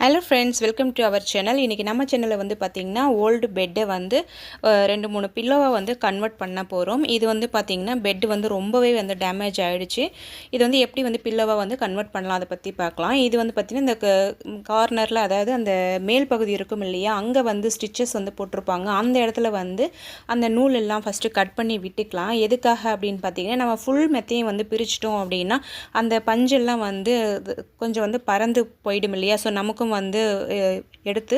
Hello friends welcome to our channel இன்றைக்கி நம்ம சேனலில் வந்து பார்த்திங்கன்னா ஓல்டு பெட்டை வந்து ரெண்டு மூணு பில்லோவை வந்து கன்வெர்ட் பண்ண போகிறோம் இது வந்து பார்த்திங்கன்னா பெட் வந்து ரொம்பவே வந்து டேமேஜ் ஆகிடுச்சு இது வந்து எப்படி வந்து பில்லோவை வந்து கன்வெர்ட் பண்ணலாம் அதை பற்றி பார்க்கலாம் இது வந்து பார்த்திங்கன்னா இந்த கார்னரில் அதாவது அந்த மேல் பகுதி இருக்கும் இல்லையா அங்கே வந்து ஸ்டிச்சஸ் வந்து போட்டிருப்பாங்க. அந்த இடத்துல வந்து அந்த நூல் எல்லாம் ஃபஸ்ட்டு கட் பண்ணி விட்டுக்கலாம். எதுக்காக அப்படின்னு பார்த்தீங்கன்னா நம்ம ஃபுல் மெத்தையும் வந்து பிரிச்சிட்டோம் அப்படின்னா அந்த பஞ்செல்லாம் வந்து கொஞ்சம் வந்து பறந்து போயிடும் இல்லையா? ஸோ நமக்கும் வந்து எடுத்து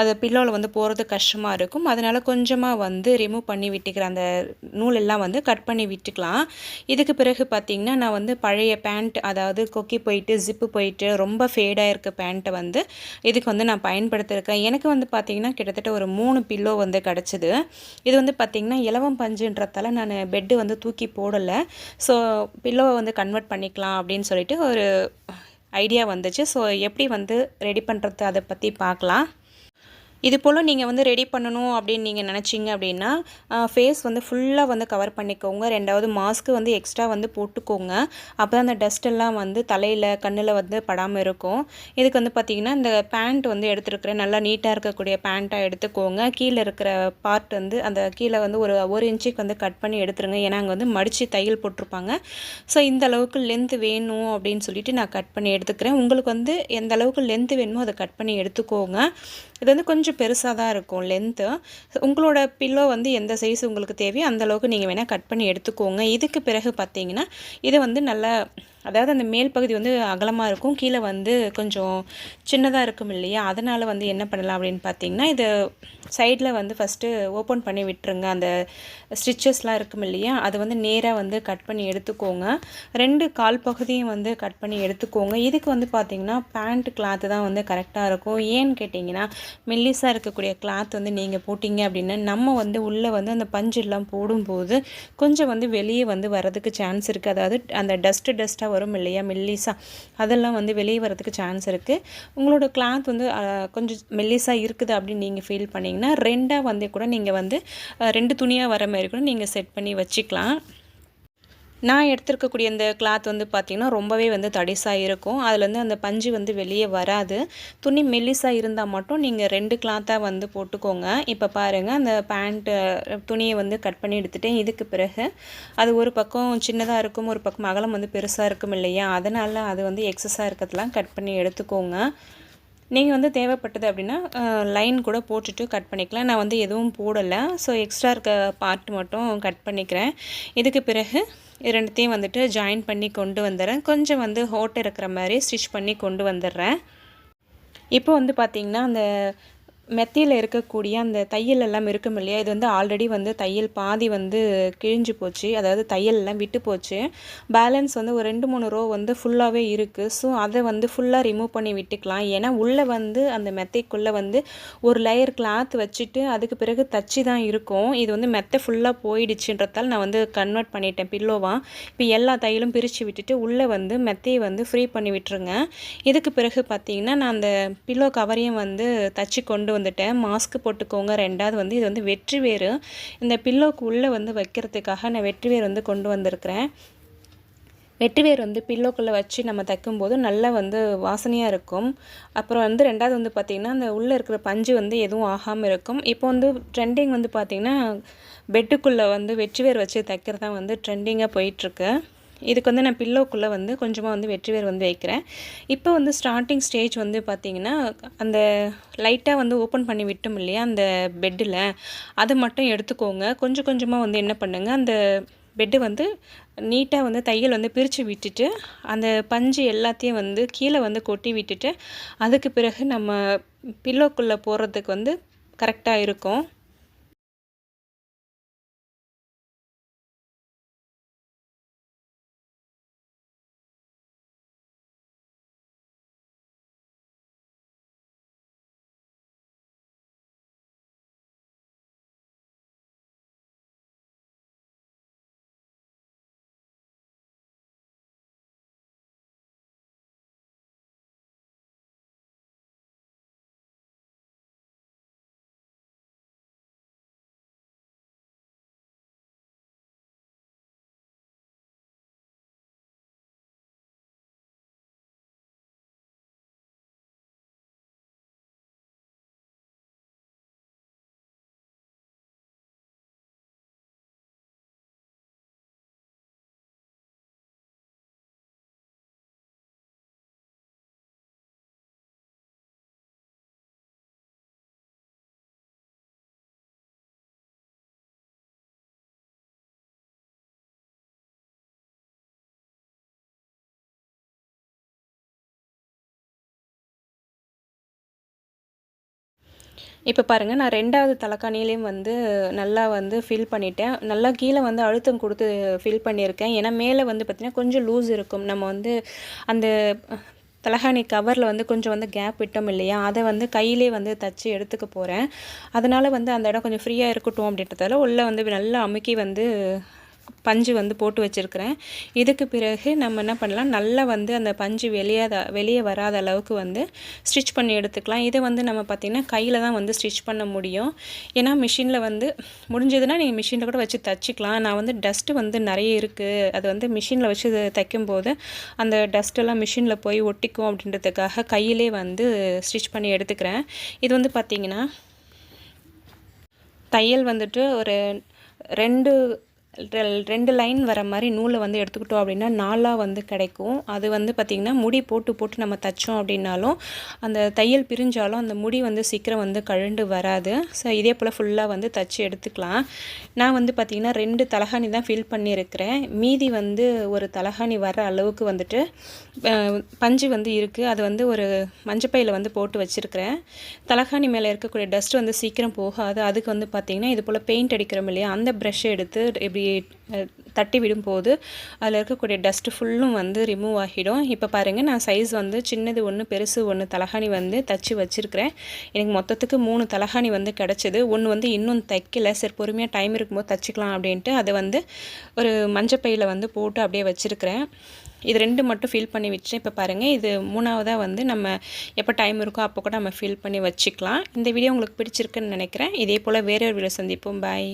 அது பில்லோவில் வந்து போகிறது கஷ்டமாக இருக்கும். அதனால் கொஞ்சமாக வந்து ரிமூவ் பண்ணி விட்டுக்கிற அந்த நூல் எல்லாம் வந்து கட் பண்ணி விட்டுக்கலாம். இதுக்கு பிறகு பார்த்திங்கன்னா நான் வந்து பழைய பேண்ட் அதாவது கொக்கி போயிட்டு ஜிப்பு போயிட்டு ரொம்ப ஃபேடாக இருக்க பேண்ட்டை வந்து இதுக்கு வந்து நான் பயன்படுத்தியிருக்கேன் எனக்கு வந்து பார்த்திங்கன்னா கிட்டத்தட்ட ஒரு மூணு பில்லோ வந்து கிடச்சிது. இது வந்து பார்த்திங்கன்னா இலவம் பஞ்சுன்றதால நான் பெட்டு வந்து தூக்கி போடலை. ஸோ பில்லோவை வந்து கன்வெர்ட் பண்ணிக்கலாம் அப்படின்னு சொல்லிட்டு ஒரு ஐடியா வந்துச்சு. ஸோ எப்படி வந்து ரெடி பண்ணுறது அதை பற்றி பார்க்கலாம். இது போல் நீங்கள் வந்து ரெடி பண்ணணும் அப்படின்னு நீங்கள் நினச்சிங்க அப்படின்னா ஃபேஸ் வந்து ஃபுல்லாக வந்து கவர் பண்ணிக்கோங்க. ரெண்டாவது மாஸ்க்கு வந்து எக்ஸ்ட்ரா வந்து போட்டுக்கோங்க. அப்போ அந்த டஸ்ட்டெல்லாம் வந்து தலையில் கண்ணில் வந்து படாமல் இருக்கும். இதுக்கு வந்து பார்த்திங்கன்னா இந்த பேண்ட் வந்து எடுத்துருக்கிறேன் நல்லா நீட்டாக இருக்கக்கூடிய பேண்ட்டாக எடுத்துக்கோங்க. கீழே இருக்கிற பார்ட் வந்து அந்த கீழே வந்து ஒரு ஒரு இன்ச்சுக்கு வந்து கட் பண்ணி எடுத்துருங்க. ஏன்னா அங்கே வந்து மடித்து தையல் போட்டிருப்பாங்க. ஸோ இந்த அளவுக்கு லென்த்து வேணும் அப்படின்னு சொல்லிட்டு நான் கட் பண்ணி எடுத்துக்கிறேன். உங்களுக்கு வந்து எந்த அளவுக்கு லென்த்து வேணுமோ அதை கட் பண்ணி எடுத்துக்கோங்க. இது வந்து கொஞ்சம் பெருசாக தான் இருக்கும் லென்த்து உங்களோட பில்லோ வந்து எந்த சைஸ் உங்களுக்கு தேவையோ அந்த அளவுக்கு நீங்கள் வேணால் கட் பண்ணி எடுத்துக்கோங்க. இதுக்கு பிறகு பார்த்தீங்கன்னா இதை வந்து நல்லா அதாவது அந்த மேல் பகுதி வந்து அகலமாக இருக்கும் கீழே வந்து கொஞ்சம் சின்னதாக இருக்கும் இல்லையா? அதனால் வந்து என்ன பண்ணலாம் அப்படின்னு பார்த்தீங்கன்னா இதை சைடில் வந்து ஃபஸ்ட்டு ஓப்பன் பண்ணி விட்டுருங்க. அந்த ஸ்டிச்சஸ்லாம் இருக்கும் இல்லையா? அது வந்து நேராக வந்து கட் பண்ணி எடுத்துக்கோங்க. ரெண்டு கால் பகுதியும் வந்து கட் பண்ணி எடுத்துக்கோங்க. இதுக்கு வந்து பார்த்தீங்கன்னா பேண்ட் கிளாத்து தான் வந்து கரெக்டாக இருக்கும். ஏன்னு கேட்டிங்கன்னா மெல்லிஸாக இருக்கக்கூடிய கிளாத் வந்து நீங்கள் போட்டிங்க அப்படின்னா நம்ம வந்து உள்ளே வந்து அந்த பஞ்செல்லாம் போடும்போது கொஞ்சம் வந்து வெளியே வந்து வரதுக்கு சான்ஸ் இருக்குது அதாவது அந்த டஸ்ட்டு டஸ்ட்டாக வரும் இல்லையா? மெல்லிஸாக அதெல்லாம் வந்து வெளியே வரதுக்கு சான்ஸ் இருக்குது உங்களோட கிளாத் வந்து கொஞ்சம் மெல்லிஸாக இருக்குது அப்படின்னு நீங்கள் ஃபீல் பண்ணிங்கன்னா ரெண்டாக வந்து கூட நீங்கள் வந்து ரெண்டு துணியாக வர மாதிரி கூட நீங்கள் செட் பண்ணி வச்சுக்கலாம். நான் எடுத்திருக்கக்கூடிய இந்த கிளாத் வந்து பார்த்திங்கன்னா ரொம்பவே வந்து தடிசாக இருக்கும். அதுலேருந்து அந்த பஞ்சு வந்து வெளியே வராது. துணி மெல்லிஸாக இருந்தால் மட்டும் நீங்கள் ரெண்டு கிளாத்தாக வந்து போட்டுக்கோங்க. இப்போ பாருங்கள் அந்த பேண்ட்டு துணியை வந்து கட் பண்ணி எடுத்துட்டேன். இதுக்கு பிறகு அது ஒரு பக்கம் சின்னதாக இருக்கும் ஒரு பக்கம் அகலம் வந்து பெருசாக இருக்கும் இல்லையா? அதனால் அது வந்து எக்ஸஸாக இருக்கிறதுலாம் கட் பண்ணி எடுத்துக்கோங்க. நீங்கள் வந்து தேவைப்பட்டது அப்படின்னா லைன் கூட போட்டுட்டு கட் பண்ணிக்கலாம். நான் வந்து எதுவும் போடலை. ஸோ எக்ஸ்ட்ரா இருக்க பார்ட் மட்டும் கட் பண்ணிக்கிறேன். இதுக்கு பிறகு இரண்டுத்தையும் வந்துட்டு ஜாயின் பண்ணி கொண்டு வந்துடுறேன். கொஞ்சம் வந்து ஹோட்டை இருக்கிற மாதிரி ஸ்டிச் பண்ணி கொண்டு வந்துடுறேன். இப்போ வந்து பார்த்திங்கன்னா அந்த மெத்தையில் இருக்கக்கூடிய அந்த தையல் எல்லாம் இருக்கும் இல்லையா? இது வந்து ஆல்ரெடி வந்து தையல் பாதி வந்து கிழிஞ்சு போச்சு. அதாவது தையல் எல்லாம் விட்டு போச்சு. பேலன்ஸ் வந்து ஒரு ரெண்டு மூணு ரோ வந்து ஃபுல்லாகவே இருக்குது ஸோ அதை வந்து ஃபுல்லாக ரிமூவ் பண்ணி விட்டுக்கலாம். ஏன்னா உள்ளே வந்து அந்த மெத்தைக்குள்ளே வந்து ஒரு லேயர் கிளாத் வச்சுட்டு அதுக்கு பிறகு தச்சு தான் இருக்கும். இது வந்து மெத்தை ஃபுல்லாக போயிடுச்சுன்றதால் நான் வந்து கன்வெர்ட் பண்ணிட்டேன் பில்லோவாக இப்போ எல்லா தையலும் பிரித்து விட்டுட்டு உள்ளே வந்து மெத்தையை வந்து ஃப்ரீ பண்ணி விட்டுருங்க. இதுக்கு பிறகு பார்த்தீங்கன்னா நான் அந்த பில்லோ கவரையும் வந்து தச்சு கொண்டு வந்துட்டேன். மாஸ்க் போட்டுக்கோங்க. ரெண்டாவது வந்து இது வந்து வெற்றி வேறு. இந்த பில்லோக்கு உள்ளே வந்து வைக்கிறதுக்காக நான் வெற்றி வேர் வந்து கொண்டு வந்திருக்கிறேன். வெற்றிவேர் வந்து பில்லோக்குள்ளே வச்சு நம்ம தைக்கும்போது நல்லா வந்து வாசனையாக இருக்கும். அப்புறம் வந்து ரெண்டாவது வந்து பார்த்திங்கன்னா அந்த உள்ளே இருக்கிற பஞ்சு வந்து எதுவும் ஆகாமல் இருக்கும். இப்போ வந்து ட்ரெண்டிங் வந்து பார்த்திங்கன்னா பெட்டுக்குள்ளே வந்து வெற்றிவேர் வச்சு தைக்கிறது தான் வந்து ட்ரெண்டிங்காக போயிட்டுருக்கு. இதுக்கு வந்து நான் பில்லோக்குள்ளே வந்து கொஞ்சமாக வந்து வெற்றிவேர் வந்து வைக்கிறேன். இப்போ வந்து ஸ்டார்டிங் ஸ்டேஜ் வந்து பார்த்திங்கன்னா அந்த லைட்டாக வந்து ஓப்பன் பண்ணி விட்டோம் இல்லையா அந்த பெட்டில் அதை மட்டும் எடுத்துக்கோங்க. கொஞ்சம் கொஞ்சமாக வந்து என்ன பண்ணுங்கள் அந்த பெட்டு வந்து நீட்டாக வந்து தையல் வந்து பிரித்து விட்டுட்டு அந்த பஞ்சு எல்லாத்தையும் வந்து கீழே வந்து கொட்டி விட்டுட்டு அதுக்கு பிறகு நம்ம பில்லோக்குள்ளே போடுறதுக்கு வந்து கரெக்டாக இருக்கும். இப்போ பாருங்கள் நான் ரெண்டாவது தலைக்காணிலையும் வந்து நல்லா வந்து ஃபில் பண்ணிட்டேன். நல்லா கீழே வந்து அழுத்தம் கொடுத்து ஃபில் பண்ணியிருக்கேன். ஏன்னா மேலே வந்து பார்த்திங்கன்னா கொஞ்சம் லூஸ் இருக்கும். நம்ம வந்து அந்த தலகாணி கவரில் வந்து கொஞ்சம் வந்து கேப் விட்டோம் இல்லையா? அதை வந்து கையிலே வந்து தச்சு எடுத்துக்க போகிறேன் அதனால் வந்து அந்த இடம் கொஞ்சம் ஃப்ரீயாக இருக்கட்டும் அப்படின்றதால உள்ளே வந்து நல்லா அமுக்கி வந்து பஞ்சு வந்து போட்டு வச்சுருக்கிறேன். இதுக்கு பிறகு நம்ம என்ன பண்ணலாம்? நல்லா வந்து அந்த பஞ்சு வெளியாத வெளியே வராத அளவுக்கு வந்து ஸ்டிச் பண்ணி எடுத்துக்கலாம். இதை வந்து நம்ம பார்த்திங்கன்னா கையில் தான் வந்து ஸ்டிச் பண்ண முடியும். ஏன்னா மிஷினில் வந்து முடிஞ்சதுன்னா நீங்கள் மிஷினில் கூட வச்சு தச்சுக்கலாம். நான் வந்து டஸ்ட்டு வந்து நிறைய இருக்குது அது வந்து மிஷினில் வச்சு தைக்கும்போது அந்த டஸ்ட்டெல்லாம் மிஷினில் போய் ஒட்டிக்கும் அப்படின்றதுக்காக கையிலே வந்து ஸ்டிச் பண்ணி எடுத்துக்கிறேன். இது வந்து பார்த்திங்கன்னா தையல் வந்துட்டு ஒரு ரெண்டு ரெண்டு லைன் வர மாதிரி நூலை வந்து எடுத்துக்கிட்டோம் அப்படின்னா நாலாக வந்து கிடைக்கும். அது வந்து பார்த்திங்கன்னா முடி போட்டு போட்டு நம்ம தைச்சோம் அப்படின்னாலும் அந்த தையல் பிரிஞ்சாலும் அந்த முடி வந்து சீக்கிரம் வந்து கழண்டு வராது. ஸோ இதே போல் ஃபுல்லாக வந்து தச்சு எடுத்துக்கலாம். நான் வந்து பார்த்திங்கன்னா ரெண்டு தலகாணி தான் ஃபில் பண்ணியிருக்கிறேன். மீதி வந்து ஒரு தலகாணி வர அளவுக்கு வந்துட்டு பஞ்சு வந்து இருக்குது அது வந்து ஒரு மஞ்சப்பையில் வந்து போட்டு வச்சுருக்கிறேன். தலகாணி மேலே இருக்கக்கூடிய டஸ்ட் வந்து சீக்கிரம் போகாது. அதுக்கு வந்து பார்த்திங்கன்னா இது போல் பெயிண்ட் அடிக்கிறோம் இல்லையா அந்த ப்ரெஷ்ஷை எடுத்து இப்படி தட்டி விடும்போது அதில் இருக்கக்கூடிய டஸ்ட்டு ஃபுல்லும் வந்து ரிமூவ் ஆகிடும். இப்போ பாருங்கள் நான் சைஸ் வந்து சின்னது ஒன்று பெருசு ஒன்று தலகாணி வந்து தச்சு வச்சுருக்கிறேன். எனக்கு மொத்தத்துக்கு மூணு தலகாணி வந்து கிடச்சிது. ஒன்று வந்து இன்னும் தைக்கல. சரி பொறுமையாக டைம் இருக்கும்போது தச்சுக்கலாம் அப்படின்ட்டு அதை வந்து ஒரு மஞ்சப்பையில் வந்து போட்டு அப்படியே வச்சுருக்கிறேன். இது ரெண்டு மட்டும் ஃபில் பண்ணி வச்சுட்டு இப்போ பாருங்கள் இது மூணாவதாக வந்து நம்ம எப்போ டைம் இருக்கோ அப்போ கூட நம்ம ஃபில் பண்ணி வச்சுக்கலாம். இந்த வீடியோ உங்களுக்கு பிடிச்சிருக்குன்னு நினைக்கிறேன். இதே போல் வேறொரு வீடியோ சந்திப்போம். பாய்